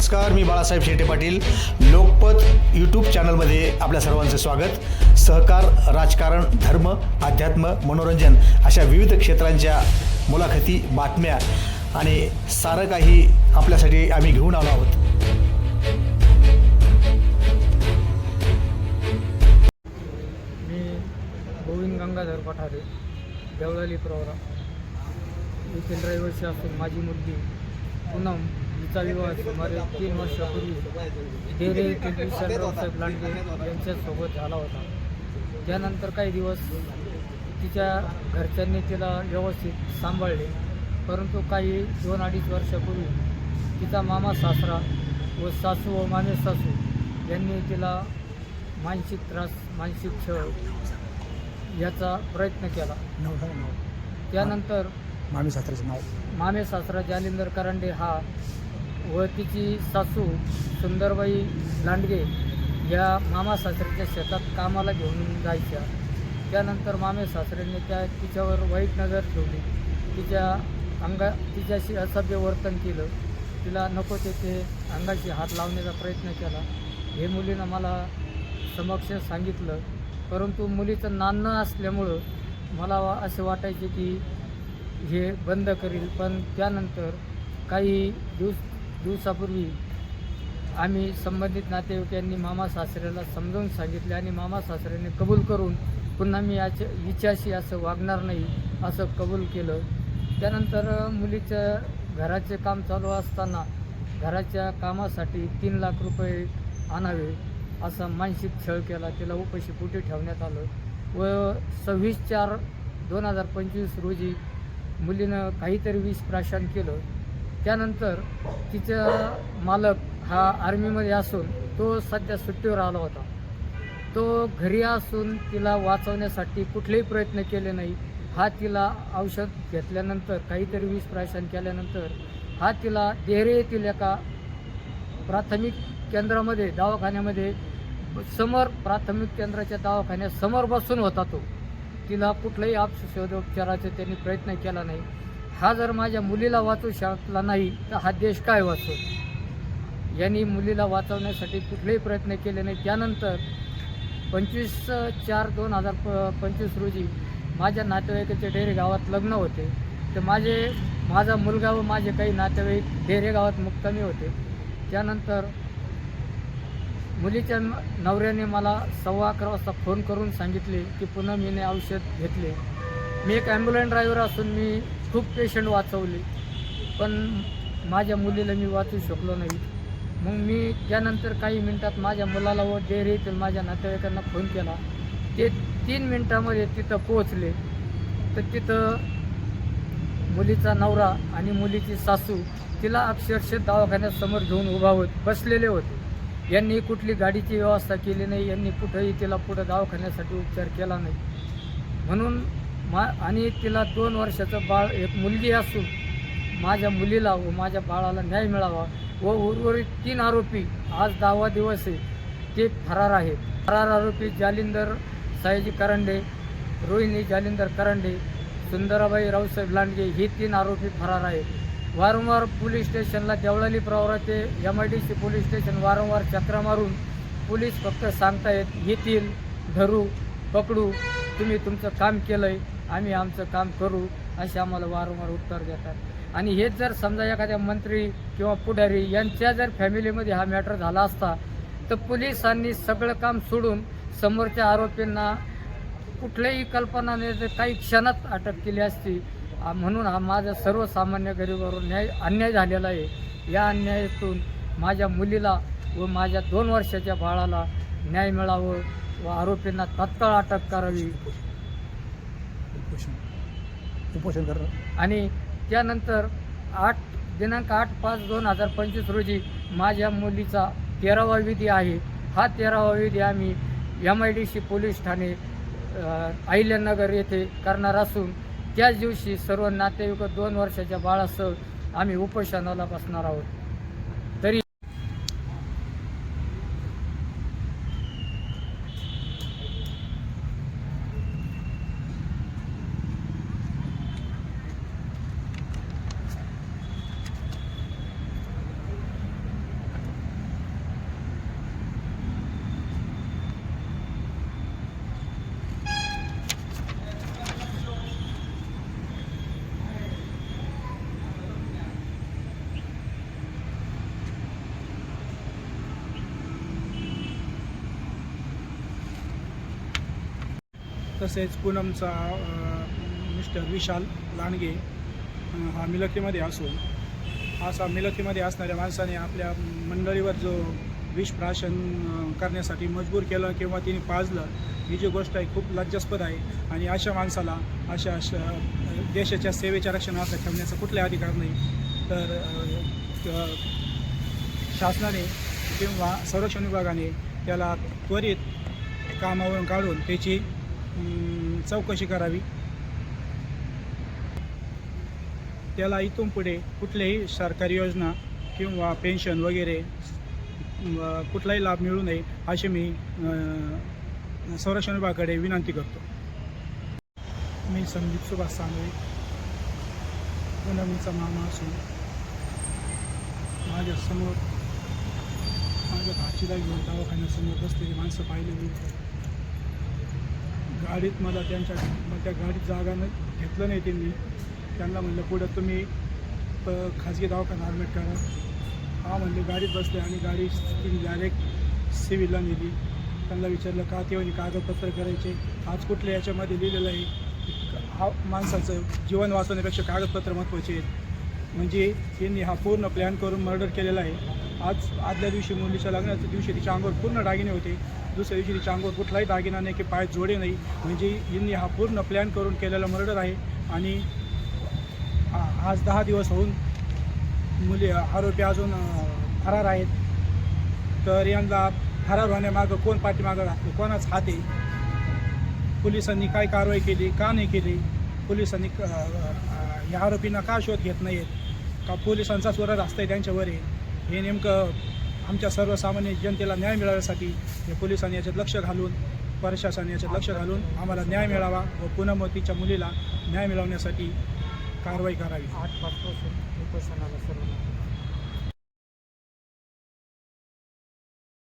नमस्कार मी बाळासाहेब शेटे पाटील. लोकपत यूट्यूब चॅनलमध्ये आपल्या सर्वांचं स्वागत. सहकार राजकारण धर्म अध्यात्म मनोरंजन अशा विविध क्षेत्रांच्या मुलाखती बातम्या आणि सारं काही आपल्यासाठी आम्ही घेऊन आलो आहोत. मी गोविंद गंगाधर पठारे देवळाली प्रवरा येथील रहिवासी असून माझी मुलगी पूनम हिचा विवाह सुमारे तीन वर्षापूर्वी डेरे येथील विशालराव साहेब लांडगे यांच्यासोबत झाला होता. त्यानंतर काही दिवस तिच्या घरच्यांनी तिला व्यवस्थित सांभाळले. परंतु काही दोन अडीच वर्षापूर्वी तिचा मामा सासरा व सासू व मामे सासू यांनी तिला मानसिक त्रास मानसिक छळ याचा प्रयत्न केला. त्यानंतर मामी सासऱ्याचं नाव. मामे सासरा जालिंदर करंडे हा व तिची सासू सुंदरबाई लांडगे या मामा सासऱ्याच्या शेतात कामाला घेऊन जायच्या. त्यानंतर मामे सासऱ्यांनी त्या तिच्यावर वाईट नजर ठेवली. तिच्या अंगा तिच्याशी असभ्य वर्तन केलं. तिला नको तेथे अंगाशी हात लावण्याचा प्रयत्न केला. हे मुलीनं मला समक्ष सांगितलं. परंतु मुलीचं नाणं असल्यामुळं मला वा- असे वाटायचे की हे बंद करील. पण त्यानंतर काही दिवस दिवसापूर्वी आम्ही संबंधित नातेवाईकांनी मामा सासऱ्याला समजावून सांगितले आणि मामा सासऱ्याने कबूल करून पुन्हा मी याच्या हिच्याशी असं वागणार नाही असं कबूल केलं. त्यानंतर मुलीचं घराचे काम चालू असताना घराच्या कामासाठी तीन लाख रुपये आणावे असा मानसिक छळ केला. तिला उपाशी पोटी ठेवण्यात आलं व सव्वीस चार दोन हजार पंचवीस रोजी मुलीनं काहीतरी विष प्राशन केलं. त्यानंतर तिचा मालक हा आर्मीमध्ये असून तो सध्या सुट्टीवर आला होता. तो घरी असून तिला वाचवण्यासाठी कुठलेही प्रयत्न केले नाही. हा तिला औषध घेतल्यानंतर काहीतरी विष प्राशन केल्यानंतर हा तिला देहरे येथील एका प्राथमिक केंद्रामध्ये दवाखान्यामध्ये समोर प्राथमिक केंद्राच्या दवाखान्यात समोर बसून होता तो. तिला कुठलाही औषधोपचाराचा त्यांनी प्रयत्न केला नाही. हा जर माझ्या मुलीला वाचू शकला नाही तर हा देश काय वाचतो यांनी मुलीला वाचवण्यासाठी कुठलेही प्रयत्न केले नाही. त्यानंतर पंचवीस चार दोन हजार प पंचवीस रोजी माझ्या नातेवाईकाचे डेरे गावात लग्न होते. तर माझे माझा मुलगा व माझे काही नातेवाईक डेरे गावात मुक्कामी होते. त्यानंतर मुलीच्या न- नवऱ्याने मला सव्वा अकरा वाजता फोन करून सांगितले की पुन्हा मीने औषध घेतले. मी एक ॲम्ब्युलन्स ड्रायव्हर असून मी खूप पेशंट वाचवले. पण माझ्या मुलीला मी वाचू शकलो नाही. मग मी त्यानंतर काही मिनटात माझ्या मुलाला व डेअरी येथील माझ्या नातेवाईकांना फोन केला. ते तीन मिनटामध्ये तिथं पोहोचले. तर तिथं मुलीचा नवरा आणि मुलीची सासू तिला अक्षरशः दवाखान्यात समोर घेऊन उभा होत बसलेले होते. यांनी कुठली गाडीची व्यवस्था केली नाही. यांनी कुठंही तिला पुढं दवाखान्यासाठी उपचार केला नाही. म्हणून मा आणि तिला दोन वर्षाचं बाळ एक मुलगी असून माझ्या मुलीला व माझ्या बाळाला न्याय मिळावा व उर्वरित तीन आरोपी आज दहावा दिवस आहे. ते फरार आहेत. फरार आरोपी जालिंदर सयाजी करंडे रोहिणी जालिंदर करंडे सुंदराबाई रावसाहेब लांडगे ही तीन आरोपी फरार आहेत. वारंवार पोलीस स्टेशनला देवळाली प्रवरा ते M I D C police station वारंवार चक्रा मारून पोलीस फक्त सांगतायत येतील धरू पकडू तुम्ही तुमचं काम केलं आहे आम्ही आमचं काम करू असे आम्हाला वारंवार उत्तर देतात. आणि हेच जर समजा एखाद्या मंत्री किंवा पुढारी यांच्या जर फॅमिलीमध्ये हा मॅटर झाला असता तर पोलिसांनी सगळं काम सोडून समोरच्या आरोपींना कुठल्याही कल्पनाने जर काही क्षणात अटक केली असती म्हणून हा माझा सर्वसामान्य गरीबावर न्याय अन्याय झालेला आहे. या अन्यायातून माझ्या मुलीला व माझ्या दोन वर्षाच्या बाळाला न्याय मिळावं व आरोपींना तात्काळ अटक करावी. उपोषण. उपोषण करणं. आणि त्यानंतर आठ दिनांक आठ पाच दोन हजार पंचवीस रोजी माझ्या मुलीचा तेरावा विधी आहे. हा तेरावा विधी आम्ही M I D C police Thane Ahilyanagar येथे करणार असून त्याच दिवशी सर्व नातेवाईक दोन वर्षाच्या बाळासह आम्ही उपोषणाला बसणार आहोत तरी तसेच पूनमचा मिस्टर विशाल लांडगे हा मिलकीमध्ये असून असा मिलकीमध्ये असणाऱ्या माणसाने आपल्या मंडळीवर जो विषप्राशन करण्यासाठी मजबूर केलं किंवा तिने पाजलं ही जी गोष्ट आहे खूप लज्जास्पद आहे. आणि अशा माणसाला अशा अशा देशाच्या सेवेच्या रक्षणार्थ ठेवण्याचा कुठलाही अधिकार नाही. तर शासनाने किंवा संरक्षण विभागाने त्याला त्वरित कामावरून काढून त्याची चौकशी करावी. त्याला इथून पुढे कुठल्याही सरकारी योजना किंवा पेन्शन वगैरे कुठलाही लाभ मिळू नये अशी मी संरक्षण विभागाकडे विनंती करतो. मी संदीप सुभाष सांगवे. पुनमीचा मामा असून माझ्यासमोर माझ्या भाचीला घेऊन दवाखान्यासमोर बसलेली माणसं पाहिलेली. मी गाडीत मला त्यांच्या मग त्या गाडीत जागा न घेतलं नाही त्यांनी. त्यांना म्हणलं पुढं तुम्ही प खाजगी दवाखाना ॲडमिट करा. हा म्हणले गाडीत बसले आणि गाडी तिने डायरेक्ट सिव्हिलला नेली. त्यांना विचारलं का ते म्हणजे कागदपत्र करायचे? आज कुठल्या याच्यामध्ये लिहिलेलं आहे? हा माणसाचं जीवन वाचवण्यापेक्षा कागदपत्र महत्त्वाचे आहेत. म्हणजे यांनी हा पूर्ण प्लॅन करून मर्डर केलेला आहे. आज आदल्या दिवशी मुलीच्या लग्नाच्या दिवशी तिच्या अंगावर पूर्ण दागिने होते. दुसऱ्या दिवशी तिच्या अंगावर कुठलाही दागिना नाही की पाय जोडे नाही. म्हणजे यांनी हा पूर्ण प्लॅन करून केलेला मर्डर आहे. आणि आज दहा दिवस होऊन मुली आरोपी अजून फरार आहेत. तर यांना फरार होण्यामागं कोण पाठीमागं घातलं? कोणाच हात? आहे पोलिसांनी काय कारवाई केली? का नाही केली? पोलिसांनी क- या आरोपींना का शोध घेत नाही आहेत का पोलिसांचाच वर आहे त्यांच्यावर आहे हे नेमकं आमच्या सर्वसामान्य जनतेला न्याय मिळवण्यासाठी हे पोलिसांनी याच्यात लक्ष घालून प्रशासन याच्यात लक्ष घालून आम्हाला न्याय मिळावा व पुनमतीच्या मुलीला न्याय मिळवण्यासाठी कारवाई करावी. आठ पाच उपोषणाला सर्व